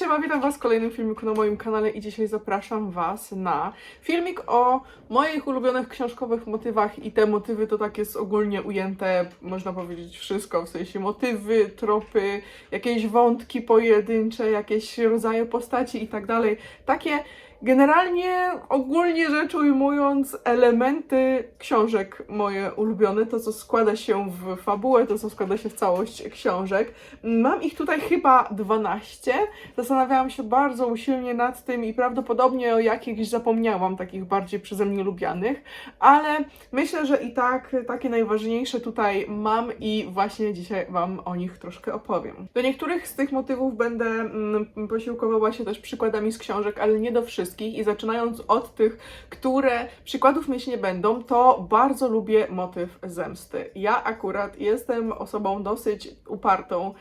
Ja witam Was w kolejnym filmiku na moim kanale i dzisiaj zapraszam Was na filmik o moich ulubionych książkowych motywach i te motywy to tak jest ogólnie ujęte, można powiedzieć wszystko, w sensie motywy, tropy, jakieś wątki pojedyncze, jakieś rodzaje postaci i tak dalej. Takie Generalnie, ogólnie rzecz ujmując, elementy książek moje ulubione, to co składa się w fabułę, to co składa się w całość książek. Mam ich tutaj chyba 12. Zastanawiałam się bardzo usilnie nad tym i prawdopodobnie o jakichś zapomniałam, takich bardziej przeze mnie lubianych, ale myślę, że i tak takie najważniejsze tutaj mam i właśnie dzisiaj Wam o nich troszkę opowiem. Do niektórych z tych motywów będę mm, posiłkowała się też przykładami z książek, ale nie do wszystkich i zaczynając od tych, które przykładów mieć nie będą, to bardzo lubię motyw zemsty. Ja akurat jestem osobą dosyć upartą,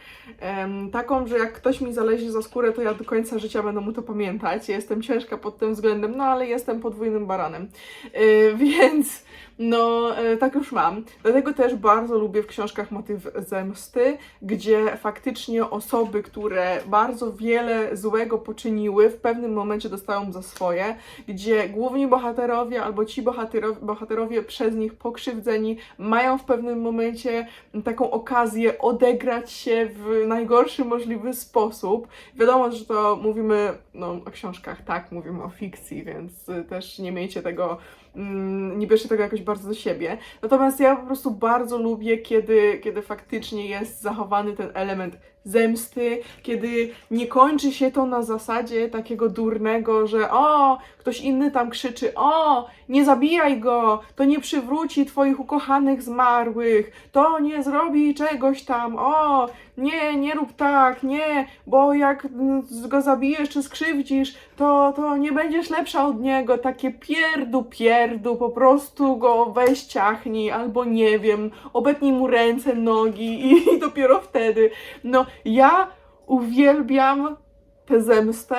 taką, że jak ktoś mi zależy za skórę, to ja do końca życia będę mu to pamiętać. Jestem ciężka pod tym względem, no ale jestem podwójnym baranem. Yy, więc no, e, tak już mam. Dlatego też bardzo lubię w książkach motyw zemsty, gdzie faktycznie osoby, które bardzo wiele złego poczyniły, w pewnym momencie dostają za swoje, gdzie główni bohaterowie albo ci bohaterowie, bohaterowie przez nich pokrzywdzeni mają w pewnym momencie taką okazję odegrać się w najgorszy możliwy sposób. Wiadomo, że to mówimy no, o książkach, tak, mówimy o fikcji, więc y, też nie miejcie tego nie bierzcie tego jakoś bardzo do siebie. Natomiast ja po prostu bardzo lubię, kiedy, kiedy faktycznie jest zachowany ten element zemsty, kiedy nie kończy się to na zasadzie takiego durnego, że o, ktoś inny tam krzyczy, o, nie zabijaj go, to nie przywróci twoich ukochanych zmarłych, to nie zrobi czegoś tam, o, nie, nie rób tak, nie, bo jak go zabijesz czy skrzywdzisz, to, to nie będziesz lepsza od niego, takie pierdu, pierdu, po prostu go weź ciachnij, albo nie wiem, obetnij mu ręce, nogi i, i dopiero wtedy, no, ja uwielbiam tę zemstę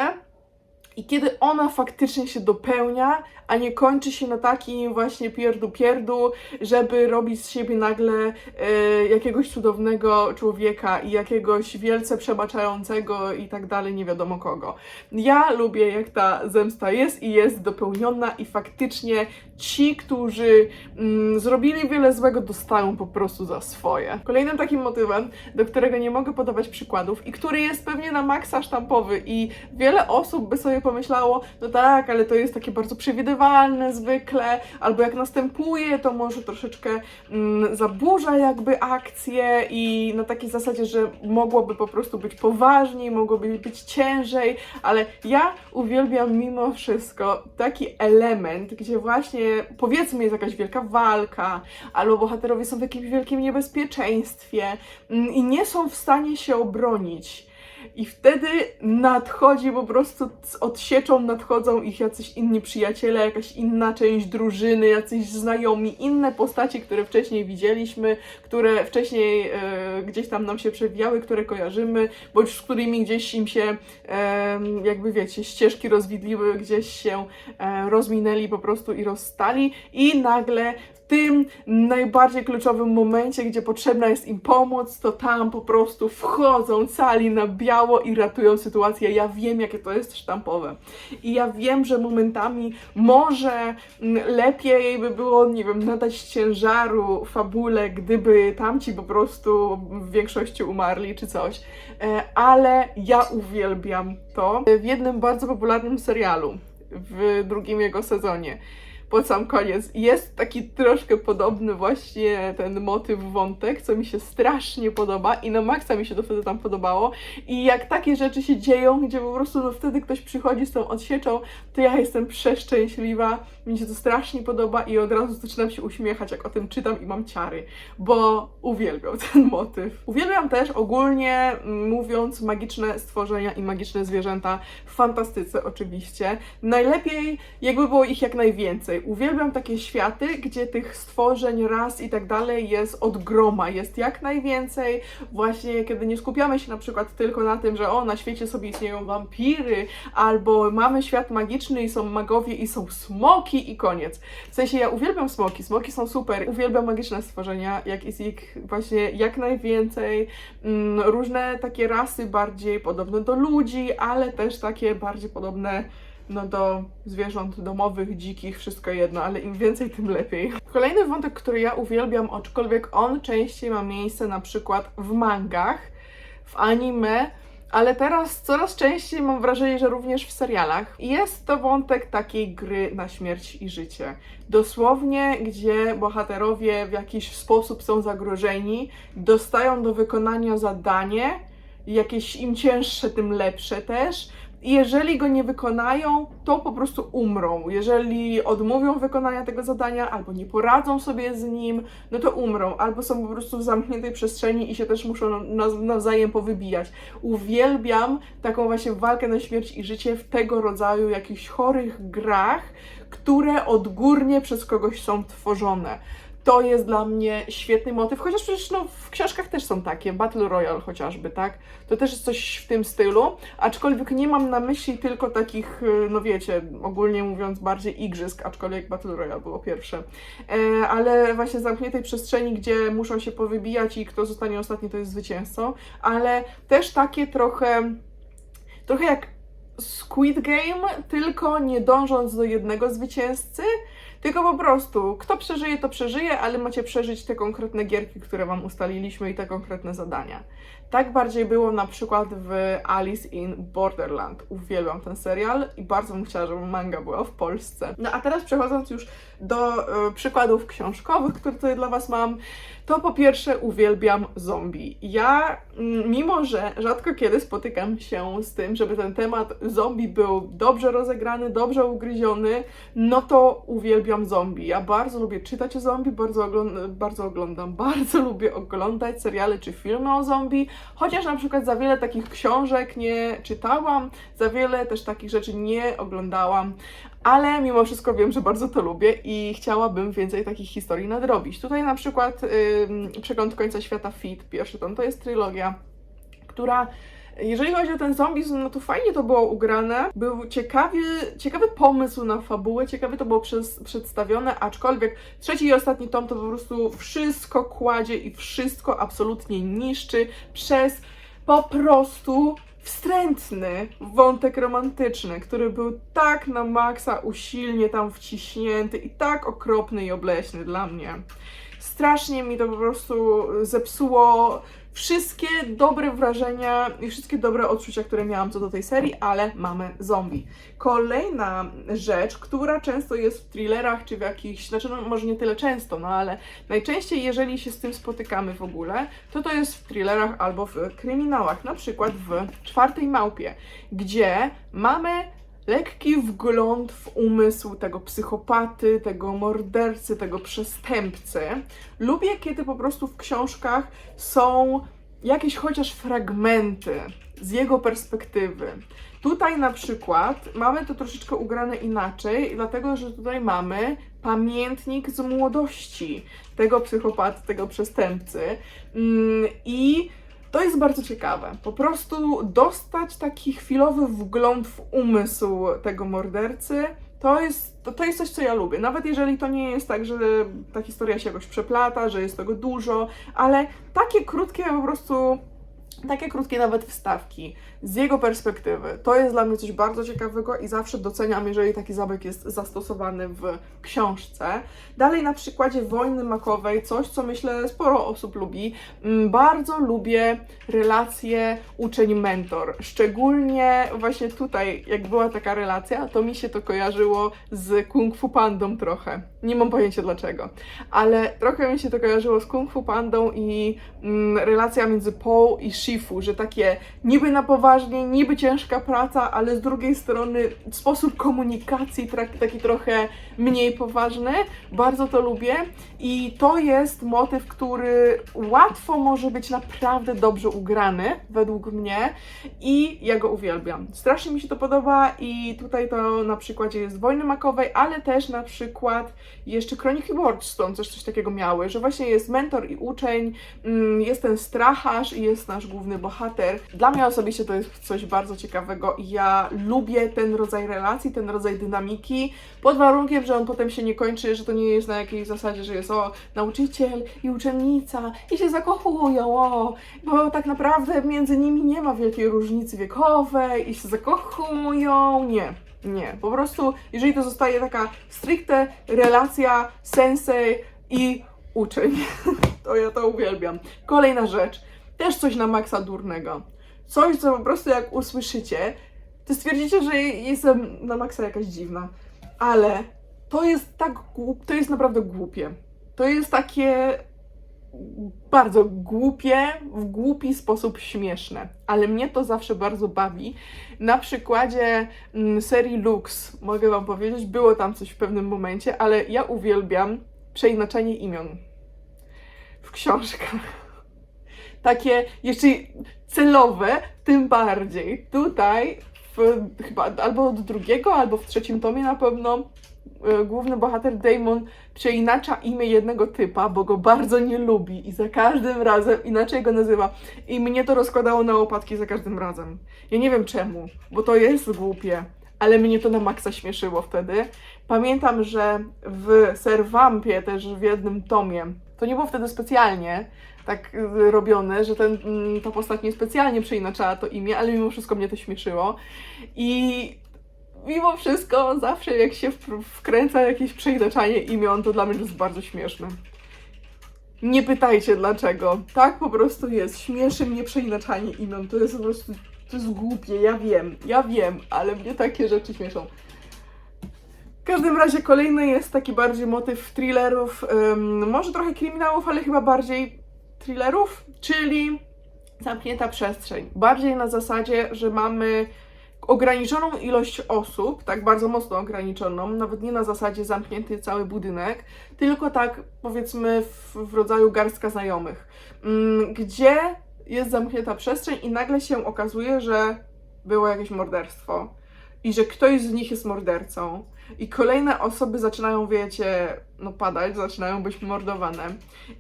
i kiedy ona faktycznie się dopełnia, a nie kończy się na takim właśnie pierdu pierdu, żeby robić z siebie nagle e, jakiegoś cudownego człowieka i jakiegoś wielce przebaczającego i tak dalej, nie wiadomo kogo. Ja lubię jak ta zemsta jest i jest dopełniona i faktycznie ci, którzy mm, zrobili wiele złego, dostają po prostu za swoje. Kolejnym takim motywem, do którego nie mogę podawać przykładów i który jest pewnie na maksa sztampowy i wiele osób by sobie pomyślało, no tak, ale to jest takie bardzo przewidywalne zwykle, albo jak następuje, to może troszeczkę mm, zaburza jakby akcję i na takiej zasadzie, że mogłoby po prostu być poważniej, mogłoby być ciężej, ale ja uwielbiam mimo wszystko taki element, gdzie właśnie powiedzmy jest jakaś wielka walka, albo bohaterowie są w jakimś wielkim niebezpieczeństwie mm, i nie są w stanie się obronić. I wtedy nadchodzi po prostu, z odsieczą nadchodzą ich jacyś inni przyjaciele, jakaś inna część drużyny, jacyś znajomi, inne postaci, które wcześniej widzieliśmy, które wcześniej e, gdzieś tam nam się przewijały, które kojarzymy, bądź z którymi gdzieś im się, e, jakby wiecie, ścieżki rozwidliły, gdzieś się e, rozminęli po prostu i rozstali. I nagle w tym najbardziej kluczowym momencie, gdzie potrzebna jest im pomoc, to tam po prostu wchodzą cali na biało i ratują sytuację. Ja wiem, jakie to jest sztampowe. I ja wiem, że momentami może mm, lepiej by było, nie wiem, nadać ciężaru fabule, gdyby tamci po prostu w większości umarli czy coś. E, Ale ja uwielbiam to w jednym bardzo popularnym serialu w drugim jego sezonie pod sam koniec. Jest taki troszkę podobny właśnie ten motyw, wątek, co mi się strasznie podoba i na maksa mi się to wtedy tam podobało. I jak takie rzeczy się dzieją, gdzie po prostu no, wtedy ktoś przychodzi z tą odsieczą, to ja jestem przeszczęśliwa, mi się to strasznie podoba i od razu zaczynam się uśmiechać, jak o tym czytam i mam ciary, bo uwielbiam ten motyw. Uwielbiam też ogólnie mm, mówiąc magiczne stworzenia i magiczne zwierzęta w fantastyce oczywiście. Najlepiej jakby było ich jak najwięcej Uwielbiam takie światy, gdzie tych stworzeń, ras i tak dalej jest od groma, jest jak najwięcej. Właśnie kiedy nie skupiamy się na przykład tylko na tym, że o, na świecie sobie istnieją wampiry, albo mamy świat magiczny i są magowie i są smoki i koniec. W sensie ja uwielbiam smoki, smoki są super, uwielbiam magiczne stworzenia, jak jest ich właśnie jak najwięcej. Mm, różne takie rasy bardziej podobne do ludzi, ale też takie bardziej podobne no do zwierząt domowych, dzikich, wszystko jedno, ale im więcej, tym lepiej. Kolejny wątek, który ja uwielbiam, aczkolwiek on częściej ma miejsce na przykład w mangach, w anime, ale teraz coraz częściej mam wrażenie, że również w serialach. Jest to wątek takiej gry na śmierć i życie. Dosłownie, gdzie bohaterowie w jakiś sposób są zagrożeni, dostają do wykonania zadanie, jakieś im cięższe, tym lepsze też. Jeżeli go nie wykonają, to po prostu umrą. Jeżeli odmówią wykonania tego zadania, albo nie poradzą sobie z nim, no to umrą. Albo są po prostu w zamkniętej przestrzeni i się też muszą naw- nawzajem powybijać. Uwielbiam taką właśnie walkę na śmierć i życie w tego rodzaju jakichś chorych grach, które odgórnie przez kogoś są tworzone. To jest dla mnie świetny motyw, chociaż przecież no, w książkach też są takie, Battle Royale chociażby, tak? To też jest coś w tym stylu, aczkolwiek nie mam na myśli tylko takich, y, no wiecie, ogólnie mówiąc bardziej igrzysk, aczkolwiek Battle Royale było pierwsze, e, ale właśnie zamkniętej przestrzeni, gdzie muszą się powybijać i kto zostanie ostatni, to jest zwycięzcą, ale też takie trochę, trochę jak Squid Game, tylko nie dążąc do jednego zwycięzcy, tylko po prostu, kto przeżyje, to przeżyje, ale macie przeżyć te konkretne gierki, które Wam ustaliliśmy i te konkretne zadania. Tak bardziej było na przykład w Alice in Borderland. Uwielbiam ten serial i bardzo bym chciała, żeby manga była w Polsce. No a teraz przechodząc już do e, przykładów książkowych, które tutaj dla Was mam, to po pierwsze uwielbiam zombie. Ja, mm, mimo że rzadko kiedy spotykam się z tym, żeby ten temat zombie był dobrze rozegrany, dobrze ugryziony, no to uwielbiam zombie. Ja bardzo lubię czytać o zombie, bardzo, ogląd- bardzo oglądam, bardzo lubię oglądać seriale czy filmy o zombie, chociaż na przykład za wiele takich książek nie czytałam, za wiele też takich rzeczy nie oglądałam, ale mimo wszystko wiem, że bardzo to lubię i chciałabym więcej takich historii nadrobić. Tutaj na przykład ym, Przegląd końca świata Fit, pierwszy tom, to jest trylogia, która jeżeli chodzi o ten zombizm, no to fajnie to było ugrane. Był ciekawy, ciekawy pomysł na fabułę, ciekawie to było przez, przedstawione, aczkolwiek trzeci i ostatni tom to po prostu wszystko kładzie i wszystko absolutnie niszczy przez po prostu wstrętny wątek romantyczny, który był tak na maksa usilnie tam wciśnięty i tak okropny i obleśny dla mnie. Strasznie mi to po prostu zepsuło wszystkie dobre wrażenia i wszystkie dobre odczucia, które miałam co do tej serii, ale mamy zombie. Kolejna rzecz, która często jest w thrillerach czy w jakichś, znaczy no może nie tyle często, no ale najczęściej jeżeli się z tym spotykamy w ogóle, to to jest w thrillerach albo w kryminałach, na przykład w Czwartej Małpie, gdzie mamy lekki wgląd w umysł tego psychopaty, tego mordercy, tego przestępcy. Lubię, kiedy po prostu w książkach są jakieś chociaż fragmenty z jego perspektywy. Tutaj na przykład mamy to troszeczkę ugrane inaczej, dlatego że tutaj mamy pamiętnik z młodości tego psychopaty, tego przestępcy. Mm, I to jest bardzo ciekawe. Po prostu dostać taki chwilowy wgląd w umysł tego mordercy. To jest, to, to jest coś, co ja lubię. Nawet jeżeli to nie jest tak, że ta historia się jakoś przeplata, że jest tego dużo, ale takie krótkie po prostu. Takie krótkie nawet wstawki z jego perspektywy. To jest dla mnie coś bardzo ciekawego i zawsze doceniam, jeżeli taki zabieg jest zastosowany w książce. Dalej na przykładzie Wojny Makowej, coś co myślę sporo osób lubi. Mm, Bardzo lubię relacje uczeń-mentor. Szczególnie właśnie tutaj, jak była taka relacja, to mi się to kojarzyło z Kung Fu Pandą trochę. Nie mam pojęcia dlaczego, ale trochę mi się to kojarzyło z Kung Fu Pandą i mm, relacja między Poe i Shifu Że takie niby na poważnie, niby ciężka praca, ale z drugiej strony sposób komunikacji taki trochę mniej poważny. Bardzo to lubię i to jest motyw, który łatwo może być naprawdę dobrze ugrany, według mnie i ja go uwielbiam. Strasznie mi się to podoba i tutaj to na przykładzie jest Wojny Makowej, ale też na przykład jeszcze Kroniki Watchstone też coś takiego miały, że właśnie jest mentor i uczeń, mm, jest ten stracharz i jest nasz główny bohater. Dla mnie osobiście to jest coś bardzo ciekawego i ja lubię ten rodzaj relacji, ten rodzaj dynamiki, pod warunkiem, że on potem się nie kończy, że to nie jest na jakiejś zasadzie, że jest o nauczyciel i uczennica i się zakochują, o, bo tak naprawdę między nimi nie ma wielkiej różnicy wiekowej i się zakochują, nie. Nie, po prostu jeżeli to zostaje taka stricte relacja sensei i uczeń, to ja to uwielbiam. Kolejna rzecz, też coś na maksa durnego. Coś, co po prostu jak usłyszycie, to stwierdzicie, że jestem na maksa jakaś dziwna. Ale to jest tak głup, to jest naprawdę głupie. To jest takie bardzo głupie, w głupi sposób śmieszne, ale mnie to zawsze bardzo bawi. Na przykładzie mm, serii Lux, mogę Wam powiedzieć, było tam coś w pewnym momencie, ale ja uwielbiam przeinaczenie imion w książkach. Takie jeszcze celowe, tym bardziej. Tutaj, w, chyba albo od drugiego, albo w trzecim tomie na pewno, e, główny bohater Damon przeinacza imię jednego typa, bo go bardzo nie lubi i za każdym razem inaczej go nazywa. I mnie to rozkładało na łopatki za każdym razem. Ja nie wiem czemu, bo to jest głupie, ale mnie to na maksa śmieszyło wtedy. Pamiętam, że w Serwampie też w jednym tomie, to nie było wtedy specjalnie tak y, robione, że ten, mm, ta postać nie specjalnie przeinaczała to imię, ale mimo wszystko mnie to śmieszyło. I mimo wszystko, zawsze jak się wkręca jakieś przeinaczanie imion, to dla mnie to jest bardzo śmieszne. Nie pytajcie dlaczego. Tak po prostu jest. Śmieszy mnie przeinaczanie imion. To jest po prostu. To jest głupie, ja wiem, ja wiem, ale mnie takie rzeczy śmieszą. W każdym razie kolejny jest taki bardziej motyw thrillerów, może trochę kryminałów, ale chyba bardziej thrillerów, czyli zamknięta przestrzeń. Bardziej na zasadzie, że mamy ograniczoną ilość osób, tak bardzo mocno ograniczoną, nawet nie na zasadzie zamknięty cały budynek, tylko tak powiedzmy w, w rodzaju garstka znajomych, gdzie jest zamknięta przestrzeń i nagle się okazuje, że było jakieś morderstwo i że ktoś z nich jest mordercą. I kolejne osoby zaczynają, wiecie, no padać, zaczynają być mordowane.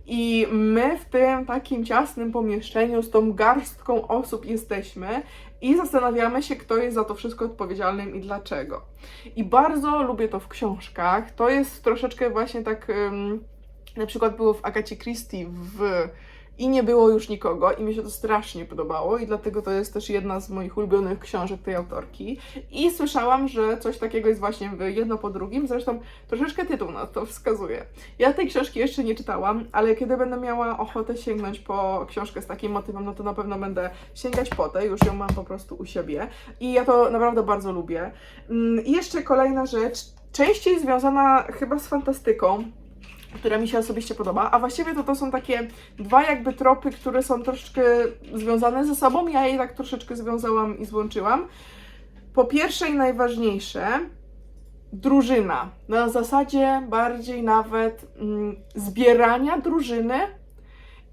I my w tym takim ciasnym pomieszczeniu z tą garstką osób jesteśmy i zastanawiamy się, kto jest za to wszystko odpowiedzialnym i dlaczego. I bardzo lubię to w książkach. To jest troszeczkę właśnie tak, ym, na przykład było w Agacie Christie w i nie było już nikogo i mi się to strasznie podobało i dlatego to jest też jedna z moich ulubionych książek tej autorki. I słyszałam, że coś takiego jest właśnie jedno po drugim, zresztą troszeczkę tytuł na to wskazuje. Ja tej książki jeszcze nie czytałam, ale kiedy będę miała ochotę sięgnąć po książkę z takim motywem, no to na pewno będę sięgać po tę, już ją mam po prostu u siebie i ja to naprawdę bardzo lubię. Mm, I jeszcze kolejna rzecz, częściej związana chyba z fantastyką, która mi się osobiście podoba, a właściwie to to są takie dwa jakby tropy, które są troszeczkę związane ze sobą, ja je tak troszeczkę związałam i złączyłam. Po pierwsze i najważniejsze, drużyna. Na zasadzie bardziej nawet mm, zbierania drużyny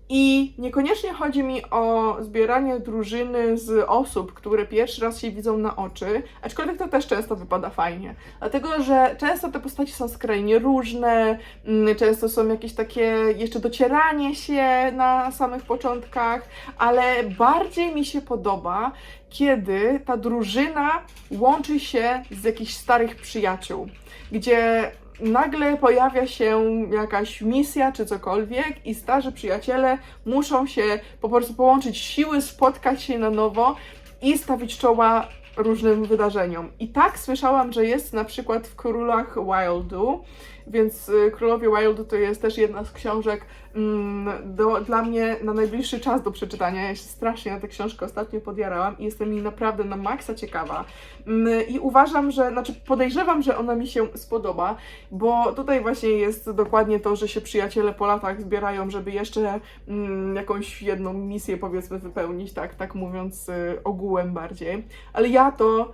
i niekoniecznie chodzi mi o zbieranie drużyny z osób, które pierwszy raz się widzą na oczy, aczkolwiek to też często wypada fajnie. Dlatego, że często te postaci są skrajnie różne, mm, często są jakieś takie jeszcze docieranie się na samych początkach, ale bardziej mi się podoba, kiedy ta drużyna łączy się z jakichś starych przyjaciół, gdzie nagle pojawia się jakaś misja czy cokolwiek i starzy przyjaciele muszą się po prostu połączyć siły, spotkać się na nowo i stawić czoła różnym wydarzeniom. I tak słyszałam, że jest na przykład w Królach Wildu, więc y, Królowie Wildu to jest też jedna z książek mm, do, dla mnie na najbliższy czas do przeczytania. Ja się strasznie na tę książkę ostatnio podjarałam i jestem jej naprawdę na maksa ciekawa. Mm, I uważam, że, znaczy podejrzewam, że ona mi się spodoba, bo tutaj właśnie jest dokładnie to, że się przyjaciele po latach zbierają, żeby jeszcze mm, jakąś jedną misję powiedzmy wypełnić, tak, tak mówiąc y, ogółem bardziej. Ale ja to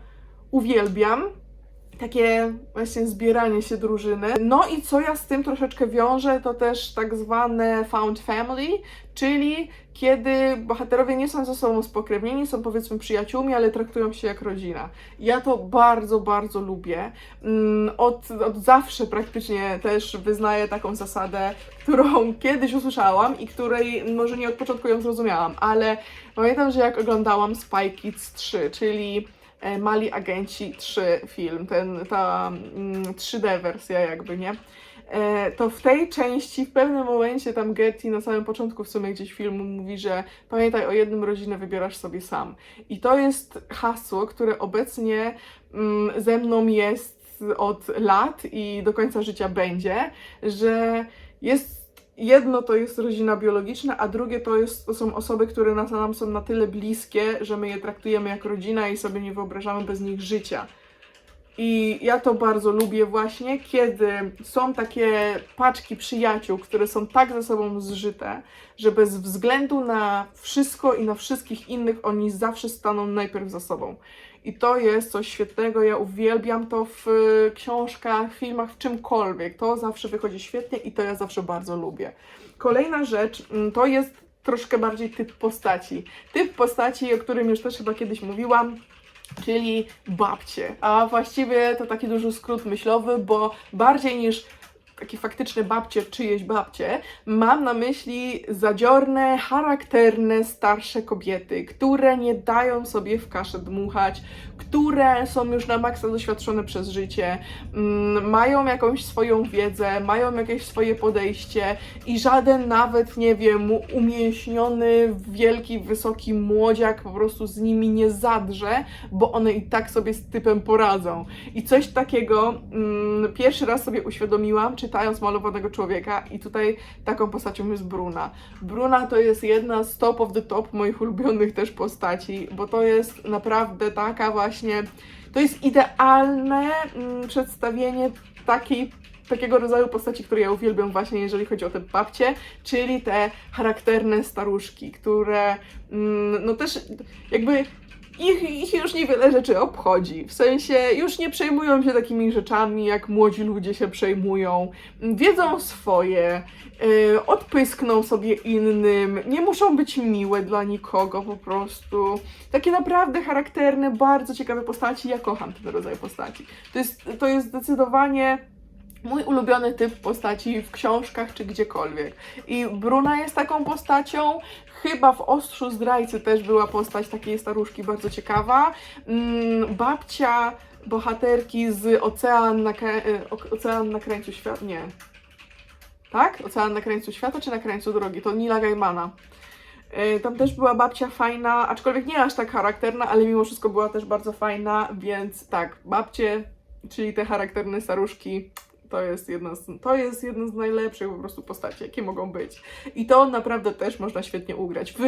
uwielbiam. Takie właśnie zbieranie się drużyny. No i co ja z tym troszeczkę wiążę, to też tak zwane found family, czyli kiedy bohaterowie nie są ze sobą spokrewnieni, są powiedzmy przyjaciółmi, ale traktują się jak rodzina. Ja to bardzo, bardzo lubię. Mm, Od, od zawsze praktycznie też wyznaję taką zasadę, którą kiedyś usłyszałam i której może nie od początku ją zrozumiałam, ale pamiętam, że jak oglądałam Spy Kids 3, czyli Mali Agenci 3 film, ten, ta mm, 3D wersja jakby, nie? E, to w tej części w pewnym momencie tam Getty na samym początku w sumie gdzieś filmu mówi, że pamiętaj o jednym rodzinę wybierasz sobie sam. I to jest hasło, które obecnie mm, ze mną jest od lat i do końca życia będzie, że jest jedno to jest rodzina biologiczna, a drugie to, jest, to są osoby, które nas, nam są na tyle bliskie, że my je traktujemy jak rodzina i sobie nie wyobrażamy bez nich życia. I ja to bardzo lubię właśnie, kiedy są takie paczki przyjaciół, które są tak ze sobą zżyte, że bez względu na wszystko i na wszystkich innych oni zawsze staną najpierw za sobą. I to jest coś świetnego. Ja uwielbiam to w y, książkach, filmach, w czymkolwiek. To zawsze wychodzi świetnie i to ja zawsze bardzo lubię. Kolejna rzecz mm, to jest troszkę bardziej typ postaci. Typ postaci, o którym już też chyba kiedyś mówiłam, czyli babcie. A właściwie to taki duży skrót myślowy, bo bardziej niż takie faktyczne babcie, czyjeś babcie, mam na myśli zadziorne, charakterne, starsze kobiety, które nie dają sobie w kaszę dmuchać, które są już na maksa doświadczone przez życie, mm, mają jakąś swoją wiedzę, mają jakieś swoje podejście i żaden nawet, nie wiem, umięśniony, wielki, wysoki młodziak po prostu z nimi nie zadrze, bo one i tak sobie z typem poradzą. I coś takiego mm, pierwszy raz sobie uświadomiłam, czytając Malowanego Człowieka i tutaj taką postacią jest Bruna. Bruna to jest jedna z top of the top moich ulubionych też postaci, bo to jest naprawdę taka właśnie, to jest idealne mm, przedstawienie takiej takiego rodzaju postaci, które ja uwielbiam właśnie, jeżeli chodzi o te babcie, czyli te charakterne staruszki, które mm, no też jakby ich, ich już niewiele rzeczy obchodzi. W sensie już nie przejmują się takimi rzeczami, jak młodzi ludzie się przejmują. Wiedzą swoje, yy, odpyskną sobie innym, nie muszą być miłe dla nikogo po prostu. Takie naprawdę charakterne, bardzo ciekawe postaci. Ja kocham ten rodzaj postaci. To jest, to jest zdecydowanie mój ulubiony typ postaci w książkach czy gdziekolwiek. I Bruna jest taką postacią. Chyba w Ostrzu Zdrajcy też była postać takiej staruszki bardzo ciekawa. Mm, babcia bohaterki z Ocean na, e, Ocean na krańcu świata. Nie. Tak? Ocean na krańcu świata czy na krańcu drogi? To Nila Gaimana. E, Tam też była babcia fajna, aczkolwiek nie aż tak charakterna, ale mimo wszystko była też bardzo fajna, więc tak, babcie, czyli te charakterne staruszki, to jest jedna z, to jest jedna z najlepszych po prostu postaci, jakie mogą być. I to naprawdę też można świetnie ugrać. W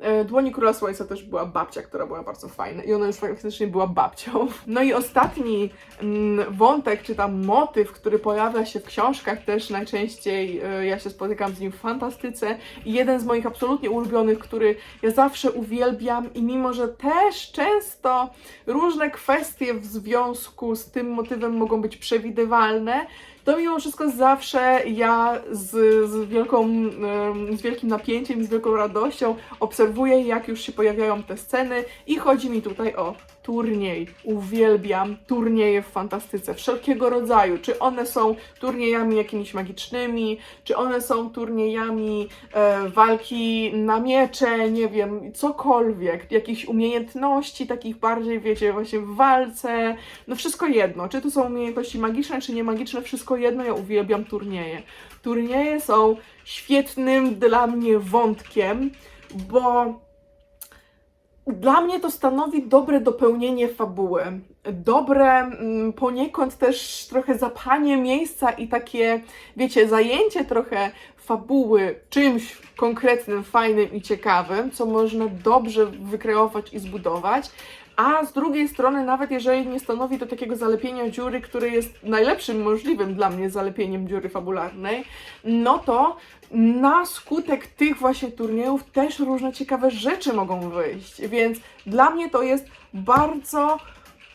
e, Dłoni Króla Słońca też była babcia, która była bardzo fajna i ona już faktycznie była babcią. No i ostatni mm, wątek, czy tam motyw, który pojawia się w książkach też najczęściej, e, ja się spotykam z nim w fantastyce i jeden z moich absolutnie ulubionych, który ja zawsze uwielbiam i mimo, że też często różne kwestie w związku z tym motywem mogą być przewidywalne, to mimo wszystko zawsze ja z, z, wielką, z wielkim napięciem z wielką radością obserwuję, jak już się pojawiają te sceny i chodzi mi tutaj o turniej. Uwielbiam turnieje w fantastyce, wszelkiego rodzaju. Czy one są turniejami jakimiś magicznymi, czy one są turniejami e, walki na miecze, nie wiem, cokolwiek, jakichś umiejętności, takich bardziej, wiecie, właśnie w walce, no wszystko jedno. Czy to są umiejętności magiczne, czy niemagiczne, wszystko jedno, ja uwielbiam turnieje. Turnieje są świetnym dla mnie wątkiem, bo Dla mnie to stanowi dobre dopełnienie fabuły. Dobre mm, poniekąd też trochę zapchanie miejsca i takie, wiecie, zajęcie trochę fabuły czymś konkretnym, fajnym i ciekawym, co można dobrze wykreować i zbudować. A z drugiej strony, nawet jeżeli nie stanowi to takiego zalepienia dziury, które jest najlepszym możliwym dla mnie zalepieniem dziury fabularnej, no to na skutek tych właśnie turniejów też różne ciekawe rzeczy mogą wyjść. Więc dla mnie to jest bardzo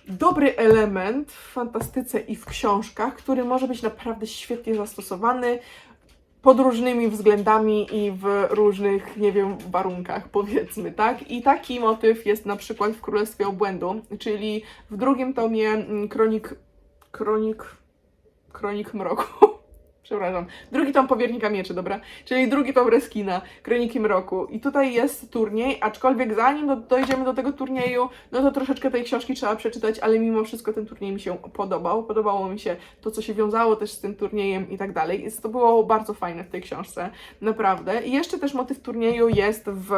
dobry element w fantastyce i w książkach, który może być naprawdę świetnie zastosowany pod różnymi względami i w różnych, nie wiem, warunkach, powiedzmy, tak? I taki motyw jest na przykład w Królestwie Obłędu, czyli w drugim tomie mm, Kronik... Kronik... Kronik Mroku. Przepraszam. Drugi tom Powiernika Mieczy, dobra? Czyli drugi tom Reskina, Kroniki Mroku. I tutaj jest turniej, aczkolwiek zanim do, dojdziemy do tego turnieju, no to troszeczkę tej książki trzeba przeczytać, ale mimo wszystko ten turniej mi się podobał. Podobało mi się to, co się wiązało też z tym turniejem i tak dalej. Więc to było bardzo fajne w tej książce, naprawdę. I jeszcze też motyw turnieju jest w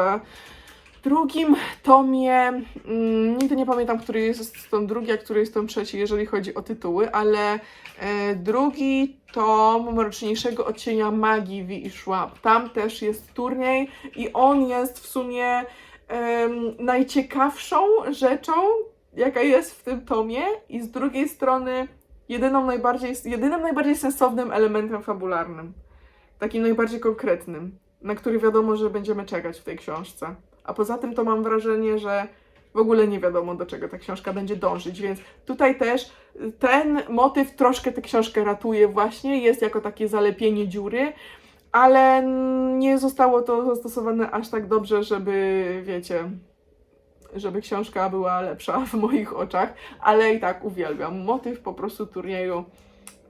drugim tomie, mm, nigdy nie pamiętam, który jest tom drugi, a który jest tom trzeci, jeżeli chodzi o tytuły, ale e, drugi tom Mroczniejszego Odcienia Magii Wi i. Tam też jest turniej i on jest w sumie najciekawszą rzeczą, jaka jest w tym tomie i z drugiej strony jedyną najbardziej, jedynym najbardziej sensownym elementem fabularnym. Takim najbardziej konkretnym, na który wiadomo, że będziemy czekać w tej książce. A poza tym to mam wrażenie, że w ogóle nie wiadomo, do czego ta książka będzie dążyć, więc tutaj też ten motyw troszkę tę książkę ratuje właśnie, jest jako takie zalepienie dziury, ale nie zostało to zastosowane aż tak dobrze, żeby, wiecie, żeby książka była lepsza w moich oczach, ale i tak uwielbiam. Motyw po prostu turnieju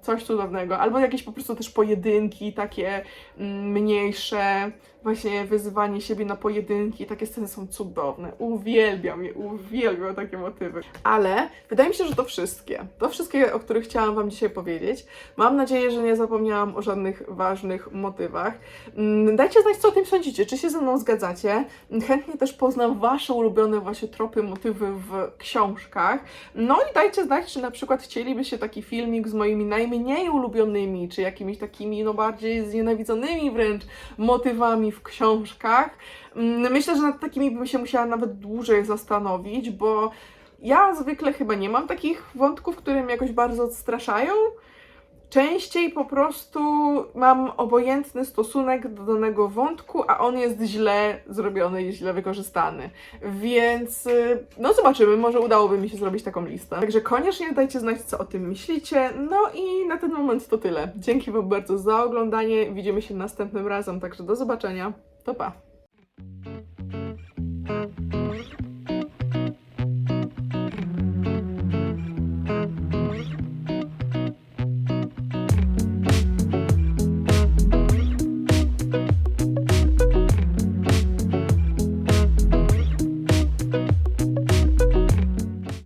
coś cudownego, albo jakieś po prostu też pojedynki, takie mm, mniejsze, właśnie wyzywanie siebie na pojedynki, takie sceny są cudowne. Uwielbiam je, uwielbiam takie motywy. Ale wydaje mi się, że to wszystkie. To wszystkie, o których chciałam Wam dzisiaj powiedzieć. Mam nadzieję, że nie zapomniałam o żadnych ważnych motywach. Mm, Dajcie znać, co o tym sądzicie. Czy się ze mną zgadzacie? Chętnie też poznam Wasze ulubione właśnie tropy, motywy w książkach. No i dajcie znać, czy na przykład chcielibyście taki filmik z moimi najmniej ulubionymi, czy jakimiś takimi, no bardziej znienawidzonymi wręcz motywami w książkach. Mm, Myślę, że nad takimi bym się musiała nawet dłużej zastanowić, bo ja zwykle chyba nie mam takich wątków, które mnie jakoś bardzo odstraszają. Częściej po prostu mam obojętny stosunek do danego wątku, a on jest źle zrobiony i źle wykorzystany. Więc y, no zobaczymy, może udałoby mi się zrobić taką listę. Także koniecznie dajcie znać, co o tym myślicie. No i na ten moment to tyle. Dzięki Wam bardzo za oglądanie. Widzimy się następnym razem, także do zobaczenia. To pa!